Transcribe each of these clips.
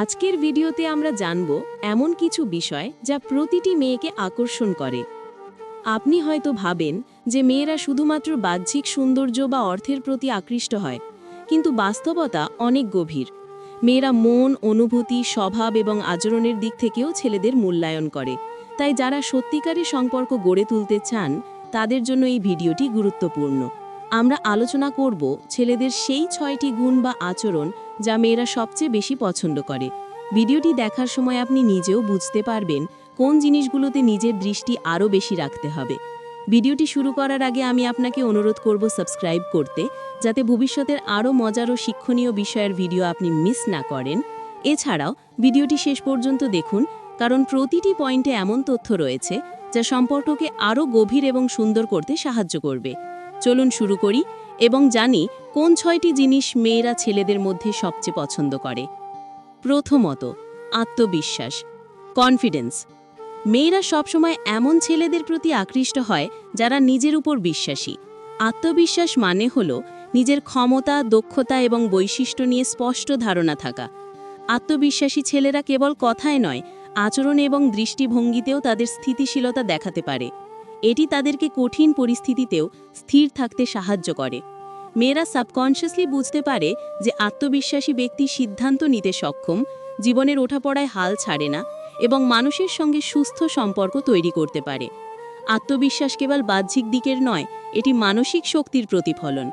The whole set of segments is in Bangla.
আজকের ভিডিওতে আমরা জানব এমন কিছু বিষয় যা প্রতিটি মেয়েকে আকর্ষণ করে। আপনি হয়তো ভাবেন যে মেয়েরা শুধুমাত্র বাহ্যিক সৌন্দর্য বা অর্থের প্রতি আকৃষ্ট হয়, কিন্তু বাস্তবতা অনেক গভীর। মেয়েরা মন, অনুভূতি, স্বভাব এবং আচরণের দিক থেকেও ছেলেদের মূল্যায়ন করে। তাই যারা সত্যিকারের সম্পর্ক গড়ে তুলতে চান, তাদের জন্য এই ভিডিওটি গুরুত্বপূর্ণ। আমরা আলোচনা করব ছেলেদের সেই ছয়টি গুণ বা আচরণ যা মেয়েরা সবচেয়ে বেশি পছন্দ করে। ভিডিওটি দেখার সময় আপনি নিজেও বুঝতে পারবেন কোন জিনিসগুলোতে নিজের দৃষ্টি আরও বেশি রাখতে হবে। ভিডিওটি শুরু করার আগে আমি আপনাকে অনুরোধ করব সাবস্ক্রাইব করতে, যাতে ভবিষ্যতের আরও মজার ও শিক্ষণীয় বিষয়ের ভিডিও আপনি মিস না করেন। এছাড়াও, ভিডিওটি শেষ পর্যন্ত দেখুন, কারণ প্রতিটি পয়েন্টে এমন তথ্য রয়েছে, যা সম্পর্ককে আরও গভীর এবং সুন্দর করতে সাহায্য করবে। চলুন শুরু করি। এবং জানি কোন ছয়টি জিনিস মেয়েরা ছেলেদের মধ্যে সবচেয়ে পছন্দ করে। প্রথমত, আত্মবিশ্বাস কনফিডেন্স মেয়েরা সবসময় এমন ছেলেদের প্রতি আকৃষ্ট হয় যারা নিজের উপর বিশ্বাসী। আত্মবিশ্বাস মানে হল নিজের ক্ষমতা, দক্ষতা এবং বৈশিষ্ট্য নিয়ে স্পষ্ট ধারণা থাকা। আত্মবিশ্বাসী ছেলেরা কেবল কথায় নয়, আচরণ এবং দৃষ্টিভঙ্গিতেও তাদের স্থিতিশীলতা দেখাতে পারে। এটি তাদেরকে কঠিন পরিস্থিতিতেও স্থির থাকতে সাহায্য করে। মেয়েরা সাবকনশিয়াসলি বুঝতে পারে যে আত্মবিশ্বাসী ব্যক্তি সিদ্ধান্ত নিতে সক্ষম, জীবনের ওঠাপড়ায় হাল ছাড়ে না এবং মানুষের সঙ্গে সুস্থ সম্পর্ক তৈরি করতে পারে। আত্মবিশ্বাস কেবল বাহ্যিক দিকের নয়, এটি মানসিক শক্তির প্রতিফলন।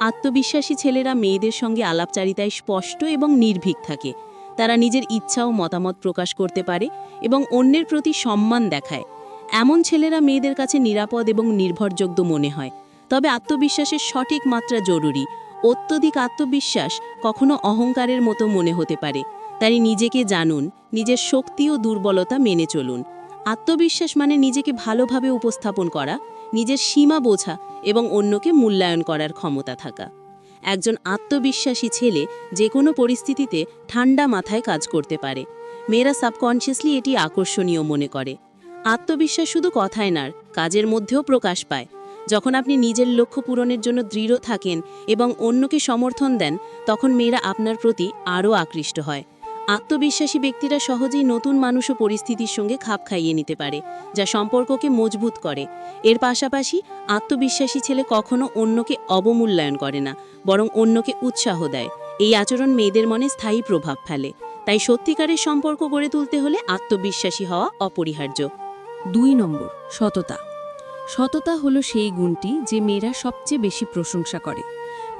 আত্মবিশ্বাসী ছেলেরা মেয়েদের সঙ্গে আলাপচারিতায় স্পষ্ট এবং নির্ভীক থাকে। তারা নিজের ইচ্ছা ও মতামত প্রকাশ করতে পারে এবং অন্যের প্রতি সম্মান দেখায়। এমন ছেলেরা মেয়েদের কাছে নিরাপদ এবং নির্ভরযোগ্য মনে হয়। তবে আত্মবিশ্বাসের সঠিক মাত্রা জরুরি। অত্যধিক আত্মবিশ্বাস কখনো অহংকারের মতো মনে হতে পারে। তাই নিজেকে জানুন, নিজের শক্তি ও দুর্বলতা মেনে চলুন। আত্মবিশ্বাস মানে নিজেকে ভালোভাবে উপস্থাপন করা, নিজের সীমা বোঝা এবং অন্যকে মূল্যায়ন করার ক্ষমতা থাকা। একজন আত্মবিশ্বাসী ছেলে যে কোনো পরিস্থিতিতে ঠান্ডা মাথায় কাজ করতে পারে। মেয়েরা সাবকনশিয়াসলি এটি আকর্ষণীয় মনে করে। আত্মবিশ্বাস শুধু কথায় নার কাজের মধ্যেও প্রকাশ পায়। যখন আপনি নিজের লক্ষ্য পূরণের জন্য দৃঢ় থাকেন এবং অন্যকে সমর্থন দেন, তখন মেয়েরা আপনার প্রতি আরও আকৃষ্ট হয়। আত্মবিশ্বাসী ব্যক্তিরা সহজেই নতুন মানুষ ও পরিস্থিতির সঙ্গে খাপ খাইয়ে নিতে পারে, যা সম্পর্ককে মজবুত করে। এর পাশাপাশি, আত্মবিশ্বাসী ছেলে কখনো অন্যকে অবমূল্যায়ন করে না, বরং অন্যকে উৎসাহ দেয়। এই আচরণ মেয়েদের মনে স্থায়ী প্রভাব ফেলে। তাই সত্যিকারের সম্পর্ক গড়ে তুলতে হলে আত্মবিশ্বাসী হওয়া অপরিহার্য। দুই নম্বর, সততা। সততা হলো সেই গুণটি যে মেয়েরা সবচেয়ে বেশি প্রশংসা করে।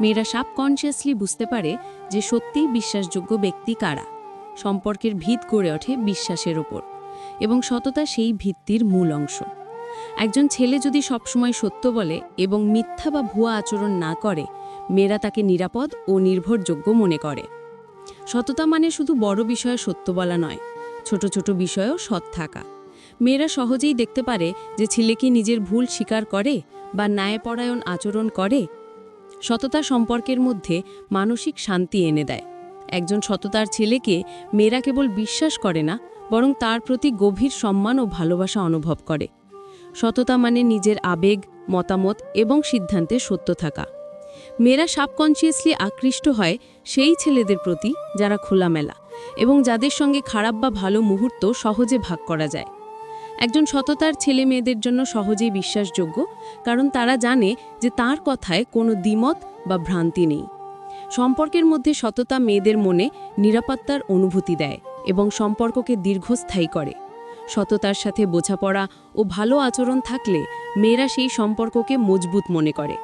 মেয়েরা সাবকনশিয়াসলি বুঝতে পারে যে সত্যিই বিশ্বাসযোগ্য ব্যক্তি কারা। সম্পর্কের ভিত গড়ে ওঠে বিশ্বাসের ওপর এবং সততা সেই ভিত্তির মূল অংশ। একজন ছেলে যদি সবসময় সত্য বলে এবং মিথ্যা বা ভুয়া আচরণ না করে, মেয়েরা তাকে নিরাপদ ও নির্ভরযোগ্য মনে করে। সততা মানে শুধু বড় বিষয়ে সত্য বলা নয়, ছোট ছোট বিষয়েও সৎ থাকা। মেয়েরা সহজেই দেখতে পারে যে ছেলে কি নিজের ভুল স্বীকার করে বা ন্যায়পরায়ণ আচরণ করে। সততা সম্পর্কের মধ্যে মানসিক শান্তি এনে দেয়। একজন সততার ছেলেকে মেয়েরা কেবল বিশ্বাস করে না, বরং তার প্রতি গভীর সম্মান ও ভালোবাসা অনুভব করে। সততা মানে নিজের আবেগ, মতামত এবং সিদ্ধান্তে সত্য থাকা। মেয়েরা সাবকনসিয়াসলি আকৃষ্ট হয় সেই ছেলেদের প্রতি যারা খোলামেলা এবং যাদের সঙ্গে খারাপ বা ভালো মুহূর্ত সহজে ভাগ করা যায়। একজন সততার ছেলে মেয়েদের জন্য সহজেই বিশ্বাসযোগ্য, কারণ তারা জানে যে তার কথায় কোনো দ্বিমত বা ভ্রান্তি নেই। সম্পর্কের মধ্যে সততা মেয়েদের মনে নিরাপত্তার অনুভূতি দেয় এবং সম্পর্ককে দীর্ঘস্থায়ী করে। সততার সাথে বোঝাপড়া ও ভালো আচরণ থাকলে মেয়েরা সেই সম্পর্ককে মজবুত মনে করে।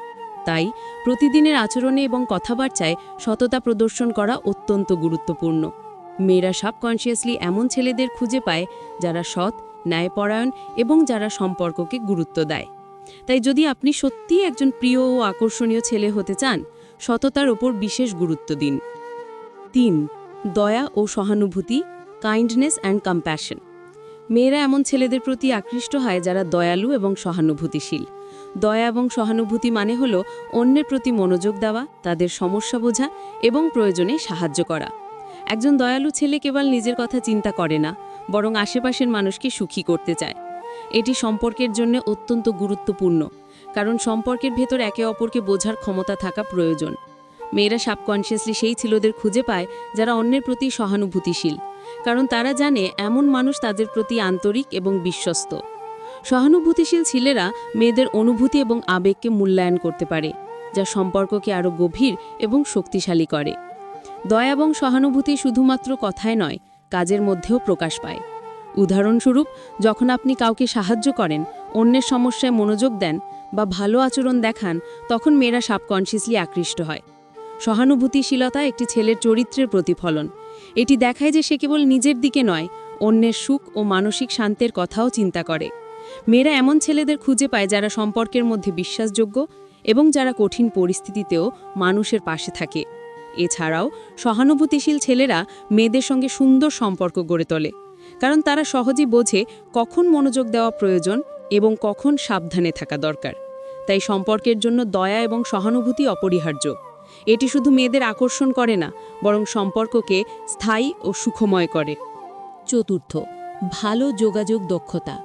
তাই প্রতিদিনের আচরণে এবং কথাবার্তায় সততা প্রদর্শন করা অত্যন্ত গুরুত্বপূর্ণ। মেয়েরা সাবকনশিয়াসলি এমন ছেলেদের খুঁজে পায় যারা সৎ ন্যায়পরায়ণ এবং যারা সম্পর্ককে গুরুত্ব দেয়। তাই যদি আপনি সত্যিই একজন প্রিয় ও আকর্ষণীয় ছেলে হতে চান, সততার ওপর বিশেষ গুরুত্ব দিন। তিন, দয়া ও সহানুভূতি কাইন্ডনেস অ্যান্ড কম্প্যাশন মেয়েরা এমন ছেলেদের প্রতি আকৃষ্ট হয় যারা দয়ালু এবং সহানুভূতিশীল। দয়া এবং সহানুভূতি মানে হল অন্যের প্রতি মনোযোগ দেওয়া, তাদের সমস্যা বোঝা এবং প্রয়োজনে সাহায্য করা। একজন দয়ালু ছেলে কেবল নিজের কথা চিন্তা করে না, বরং আশেপাশের মানুষকে সুখী করতে চায়। এটি সম্পর্কের জন্য অত্যন্ত গুরুত্বপূর্ণ, কারণ সম্পর্কের ভেতর একে অপরকে বোঝার ক্ষমতা থাকা প্রয়োজন। মেয়েরা সাবকনশিয়াসলি সেই ছেলেদের খুঁজে পায় যারা অন্যের প্রতি সহানুভূতিশীল, কারণ তারা জানে এমন মানুষ তাদের প্রতি আন্তরিক এবং বিশ্বস্ত। সহানুভূতিশীল ছেলেরা মেয়েদের অনুভূতি এবং আবেগকে মূল্যায়ন করতে পারে, যা সম্পর্ককে আরও গভীর এবং শক্তিশালী করে। দয়া এবং সহানুভূতি শুধুমাত্র কথায় নয়, কাজের মধ্যেও প্রকাশ পায়। উদাহরণস্বরূপ, যখন আপনি কাউকে সাহায্য করেন, অন্যের সমস্যায় মনোযোগ দেন বা ভালো আচরণ দেখান, তখন মেয়েরা সাবকনশিয়াসলি আকৃষ্ট হয়। সহানুভূতিশীলতা একটি ছেলের চরিত্রের প্রতিফলন। এটি দেখায় যে সে কেবল নিজের দিকে নয়, অন্যের সুখ ও মানসিক শান্তের কথাও চিন্তা করে। মেয়েরা এমন ছেলেদের খুঁজে পায় যারা সম্পর্কের মধ্যে বিশ্বাসযোগ্য এবং যারা কঠিন পরিস্থিতিতেও মানুষের পাশে থাকে। এছাড়াও সহানুভূতিশীল ছেলেরা মেয়েদের সঙ্গে সুন্দর সম্পর্ক গড়ে তোলে, কারণ তারা সহজেই বোঝে কখন মনোযোগ দেওয়া প্রয়োজন এবং কখন সাবধানে থাকা দরকার। তাই সম্পর্কের জন্য দয়া এবং সহানুভূতি অপরিহার্য। এটি শুধু মেয়েদের আকর্ষণ করে না, বরং সম্পর্ককে স্থায়ী ও সুখময় করে। চতুর্থ, ভালো যোগাযোগ দক্ষতা।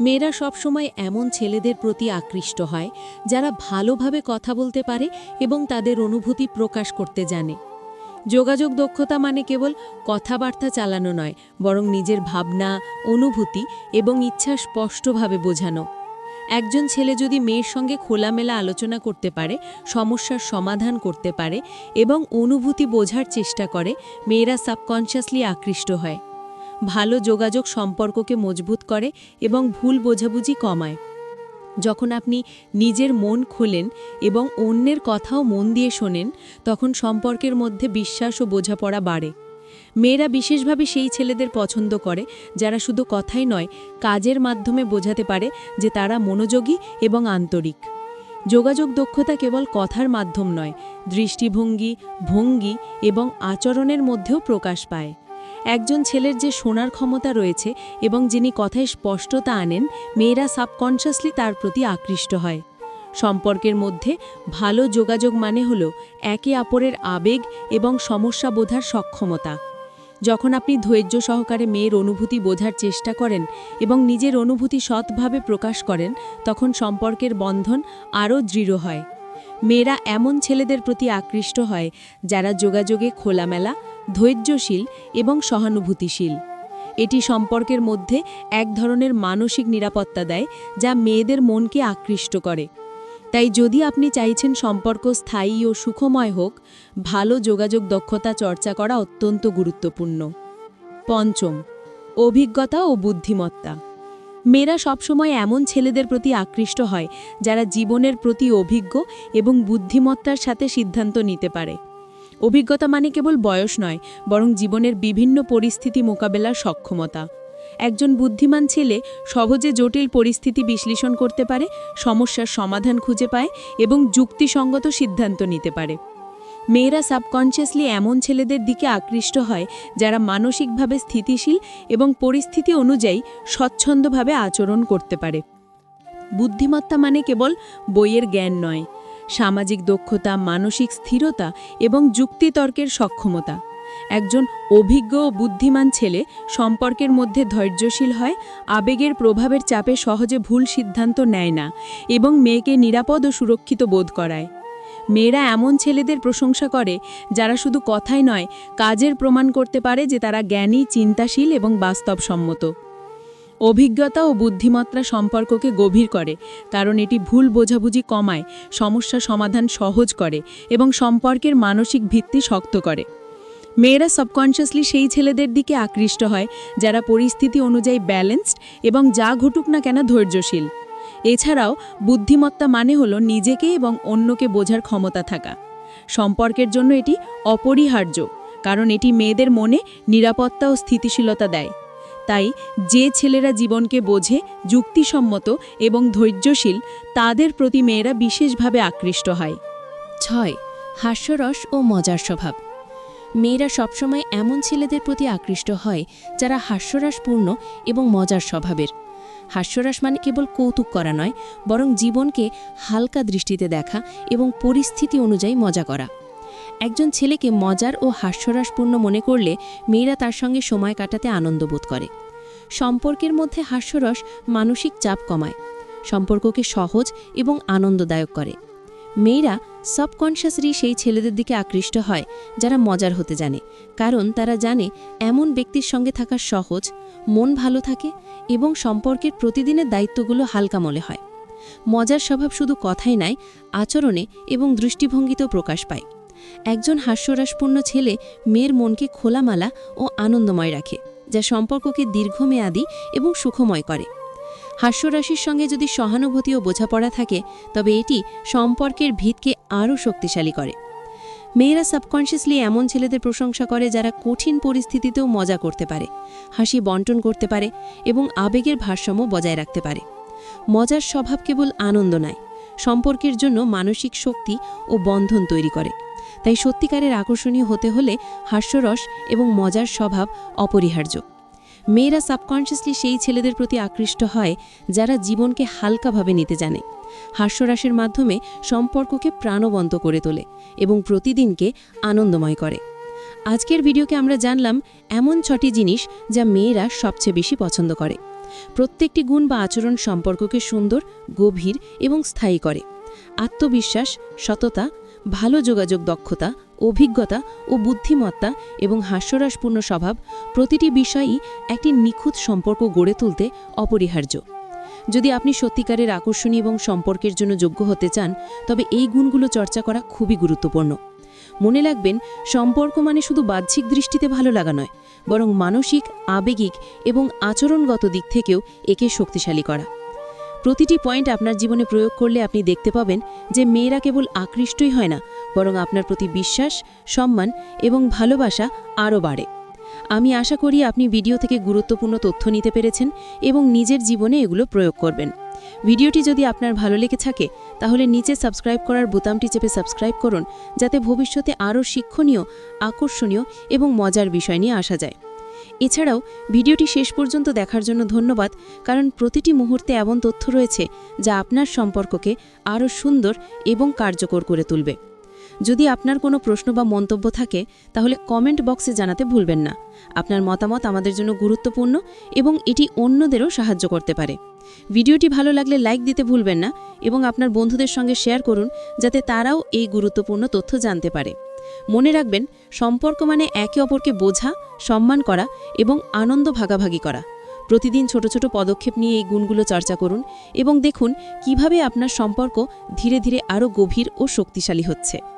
মেয়েরা সবসময় এমন ছেলেদের প্রতি আকৃষ্ট হয়, যারা ভালোভাবে কথা বলতে পারে এবং তাদের অনুভূতি প্রকাশ করতে জানে। যোগাযোগ দক্ষতা মানে কেবল কথাবার্তা চালানো নয়, বরং নিজের ভাবনা, অনুভূতি এবং ইচ্ছা স্পষ্টভাবে বোঝানো। একজন ছেলে যদি মেয়ের সঙ্গে খোলামেলা আলোচনা করতে পারে, সমস্যার সমাধান করতে পারে এবং অনুভূতি বোঝার চেষ্টা করে, মেয়েরা সাবকনশিয়াসলি আকৃষ্ট হয়। ভালো যোগাযোগ সম্পর্ককে মজবুত করে এবং ভুল বোঝাবুঝি কমায়। যখন আপনি নিজের মন খোলেন এবং অন্যের কথাও মন দিয়ে শোনেন, তখন সম্পর্কের মধ্যে বিশ্বাস ও বোঝাপড়া বাড়ে। মেয়েরা বিশেষভাবে সেই ছেলেদের পছন্দ করে, যারা শুধু কথাই নয়, কাজের মাধ্যমে বোঝাতে পারে যে তারা মনোযোগী এবং আন্তরিক। যোগাযোগ দক্ষতা কেবল কথার মাধ্যম নয়, দৃষ্টিভঙ্গি, ভঙ্গি এবং আচরণের মধ্যেও প্রকাশ পায়। একজন ছেলের যে শোনার ক্ষমতা রয়েছে এবং যিনি কথায় স্পষ্টতা আনেন, মেয়েরা সাবকনশিয়াসলি তার প্রতি আকৃষ্ট হয়। সম্পর্কের মধ্যে ভালো যোগাযোগ মানে হল একে অপরের আবেগ এবং সমস্যা বোঝার সক্ষমতা। যখন আপনি ধৈর্য সহকারে মেয়ের অনুভূতি বোঝার চেষ্টা করেন এবং নিজের অনুভূতি সৎভাবে প্রকাশ করেন, তখন সম্পর্কের বন্ধন আরও দৃঢ় হয়। মেয়েরা এমন ছেলেদের প্রতি আকৃষ্ট হয় যারা যোগাযোগে খোলামেলা ধৈর্যশীল এবং সহানুভূতিশীল। এটি সম্পর্কের মধ্যে এক ধরনের মানসিক নিরাপত্তা দেয় যা মেয়েদের মনকে আকৃষ্ট করে। তাই যদি আপনি চাইছেন সম্পর্ক স্থায়ী ও সুখময় হোক, ভালো যোগাযোগ দক্ষতা চর্চা করা অত্যন্ত গুরুত্বপূর্ণ। পঞ্চম, অভিজ্ঞতা ও বুদ্ধিমত্তা। মেয়েরা সবসময় এমন ছেলেদের প্রতি আকৃষ্ট হয় যারা জীবনের প্রতি অভিজ্ঞ এবং বুদ্ধিমত্তার সাথে সিদ্ধান্ত নিতে পারে। অভিজ্ঞতা মানে কেবল বয়স নয়, বরং জীবনের বিভিন্ন পরিস্থিতি মোকাবেলার সক্ষমতা। একজন বুদ্ধিমান ছেলে সহজে জটিল পরিস্থিতি বিশ্লেষণ করতে পারে, সমস্যার সমাধান খুঁজে পায় এবং যুক্তিসঙ্গত সিদ্ধান্ত নিতে পারে। মেয়েরা সাবকনশিয়াসলি এমন ছেলেদের দিকে আকৃষ্ট হয়, যারা মানসিকভাবে স্থিতিশীল এবং পরিস্থিতি অনুযায়ী স্বচ্ছন্দভাবে আচরণ করতে পারে। বুদ্ধিমত্তা মানে কেবল বইয়ের জ্ঞান নয় সামাজিক দক্ষতা, মানসিক স্থিরতা এবং যুক্তিতর্কের সক্ষমতা। একজন অভিজ্ঞ ও বুদ্ধিমান ছেলে সম্পর্কের মধ্যে ধৈর্যশীল হয়, আবেগের প্রভাবের চাপে সহজে ভুল সিদ্ধান্ত নেয় না এবং মেয়েকে নিরাপদ ও সুরক্ষিত বোধ করায়। মেয়েরা এমন ছেলেদের প্রশংসা করে যারা শুধু কথাই নয়, কাজের প্রমাণ করতে পারে যে তারা জ্ঞানী, চিন্তাশীল এবং বাস্তবসম্মত। অভিজ্ঞতা ও বুদ্ধিমত্তা সম্পর্ককে গভীর করে, কারণ এটি ভুল বোঝাবুঝি কমায়, সমস্যা সমাধান সহজ করে এবং সম্পর্কের মানসিক ভিত্তি শক্ত করে। মেয়েরা সাবকনশিয়াসলি সেই ছেলেদের দিকে আকৃষ্ট হয়, যারা পরিস্থিতি অনুযায়ী ব্যালেন্সড এবং যা ঘটুক না কেন ধৈর্যশীল। এছাড়াও, বুদ্ধিমত্তা মানে হলো নিজেকে এবং অন্যকে বোঝার ক্ষমতা থাকা। সম্পর্কের জন্য এটি অপরিহার্য, কারণ এটি মেয়েদের মনে নিরাপত্তা ও স্থিতিশীলতা দেয়। তাই যে ছেলেরা জীবনকে বোঝে, যুক্তিসম্মত এবং ধৈর্যশীল, তাদের প্রতি মেয়েরা বিশেষভাবে আকৃষ্ট হয়। ছয়, হাস্যরস ও মজার স্বভাব। মেয়েরা সবসময় এমন ছেলেদের প্রতি আকৃষ্ট হয়, যারা হাস্যরসপূর্ণ এবং মজার স্বভাবের। হাস্যরস মানে কেবল কৌতুক করা নয়, বরং জীবনকে হালকা দৃষ্টিতে দেখা এবং পরিস্থিতি অনুযায়ী মজা করা। একজন ছেলেকে মজার ও হাস্যরসপূর্ণ মনে করলে মেয়েরা তার সঙ্গে সময় কাটাতে আনন্দ বোধ করে। সম্পর্কের মধ্যে হাস্যরস মানসিক চাপ কমায়, সম্পর্ককে সহজ এবং আনন্দদায়ক করে। মেয়েরা সাবকনশিয়াসলি সেই ছেলেদের দিকে আকৃষ্ট হয়, যারা মজার হতে জানে, কারণ তারা জানে এমন ব্যক্তির সঙ্গে থাকা সহজ, মন ভালো থাকে এবং সম্পর্কের প্রতিদিনের দায়িত্বগুলো হালকা মনে হয়। মজার স্বভাব শুধু কথাই নয়, আচরণে এবং দৃষ্টিভঙ্গিতেও প্রকাশ পায়। একজন হাস্যরাসপূর্ণ ছেলে মেয়ের মনকে খোলামালা ও আনন্দময় রাখে, যা সম্পর্ককে দীর্ঘমেয়াদী এবং সুখময় করে। হাস্যরাশির সঙ্গে যদি সহানুভূতি ও বোঝাপড়া থাকে, তবে এটি সম্পর্কের ভিতকে আরও শক্তিশালী করে। মেয়েরা সাবকনশিয়াসলি এমন ছেলেদের প্রশংসা করে যারা কঠিন পরিস্থিতিতেও মজা করতে পারে, হাসি বন্টন করতে পারে এবং আবেগের ভারসাম্য বজায় রাখতে পারে। মজার স্বভাব কেবল আনন্দ নয়, সম্পর্কের জন্য মানসিক শক্তি ও বন্ধন তৈরি করে। তাই সত্যিকারের আকর্ষণীয় হতে হলে হাস্যরস এবং মজার স্বভাব অপরিহার্য। মেয়েরা সাবকনশিয়াসলি সেই ছেলেদের প্রতি আকৃষ্ট হয় যারা জীবনকে হালকাভাবে নিতে জানে। হাস্যরাসের মাধ্যমে সম্পর্ককে প্রাণবন্ত করে তোলে এবং প্রতিদিনকে আনন্দময় করে। আজকের ভিডিওকে আমরা জানলাম এমন ছটি জিনিস যা মেয়েরা সবচেয়ে বেশি পছন্দ করে। প্রত্যেকটি গুণ বা আচরণ সম্পর্ককে সুন্দর, গভীর এবং স্থায়ী করে। আত্মবিশ্বাস, সততা ভালো যোগাযোগ দক্ষতা, অভিজ্ঞতা ও বুদ্ধিমত্তা এবং হাস্যরাসপূর্ণ স্বভাব প্রতিটি বিষয়ই একটি নিখুঁত সম্পর্ক গড়ে তুলতে অপরিহার্য। যদি আপনি সত্যিকারের আকর্ষণী এবং সম্পর্কের জন্য যোগ্য হতে চান, তবে এই গুণগুলো চর্চা করা খুবই গুরুত্বপূর্ণ। মনে রাখবেন, সম্পর্ক মানে শুধু বাহ্যিক দৃষ্টিতে ভালো লাগা নয়, বরং মানসিক, আবেগিক এবং আচরণগত দিক থেকেও একে শক্তিশালী করা। প্রতিটি পয়েন্ট আপনার জীবনে প্রয়োগ করলে আপনি দেখতে পাবেন যে মেয়েরা কেবল আকৃষ্টই হয় না, বরং আপনার প্রতি বিশ্বাস, সম্মান এবং ভালোবাসা আরও বাড়ে। আমি আশা করি আপনি ভিডিও থেকে গুরুত্বপূর্ণ তথ্য নিতে পেরেছেন এবং নিজের জীবনে এগুলো প্রয়োগ করবেন। ভিডিওটি যদি আপনার ভালো লেগে থাকে, তাহলে নিচে সাবস্ক্রাইব করার বোতামটি চেপে সাবস্ক্রাইব করুন, যাতে ভবিষ্যতে আরও শিক্ষণীয়, আকর্ষণীয় এবং মজার বিষয় নিয়ে আসা যায়। এছাড়াও ভিডিওটি শেষ পর্যন্ত দেখার জন্য ধন্যবাদ, কারণ প্রতিটি মুহূর্তে এমন তথ্য রয়েছে যা আপনার সম্পর্ককে আরও সুন্দর এবং কার্যকর করে তুলবে। যদি আপনার কোনো প্রশ্ন বা মন্তব্য থাকে, তাহলে কমেন্ট বক্সে জানাতে ভুলবেন না। আপনার মতামত আমাদের জন্য গুরুত্বপূর্ণ এবং এটি অন্যদেরও সাহায্য করতে পারে। ভিডিওটি ভালো লাগলে লাইক দিতে ভুলবেন না এবং আপনার বন্ধুদের সঙ্গে শেয়ার করুন, যাতে তারাও এই গুরুত্বপূর্ণ তথ্য জানতে পারে। মনে রাখবেন, সম্পর্ক মানে একে অপরকে বোঝা, সম্মান করা এবং আনন্দ ভাগাভাগি করা। প্রতিদিন ছোট ছোট পদক্ষেপ নিয়ে এই গুণগুলো চর্চা করুন এবং দেখুন কীভাবে আপনার সম্পর্ক ধীরে ধীরে আরও গভীর ও শক্তিশালী হচ্ছে।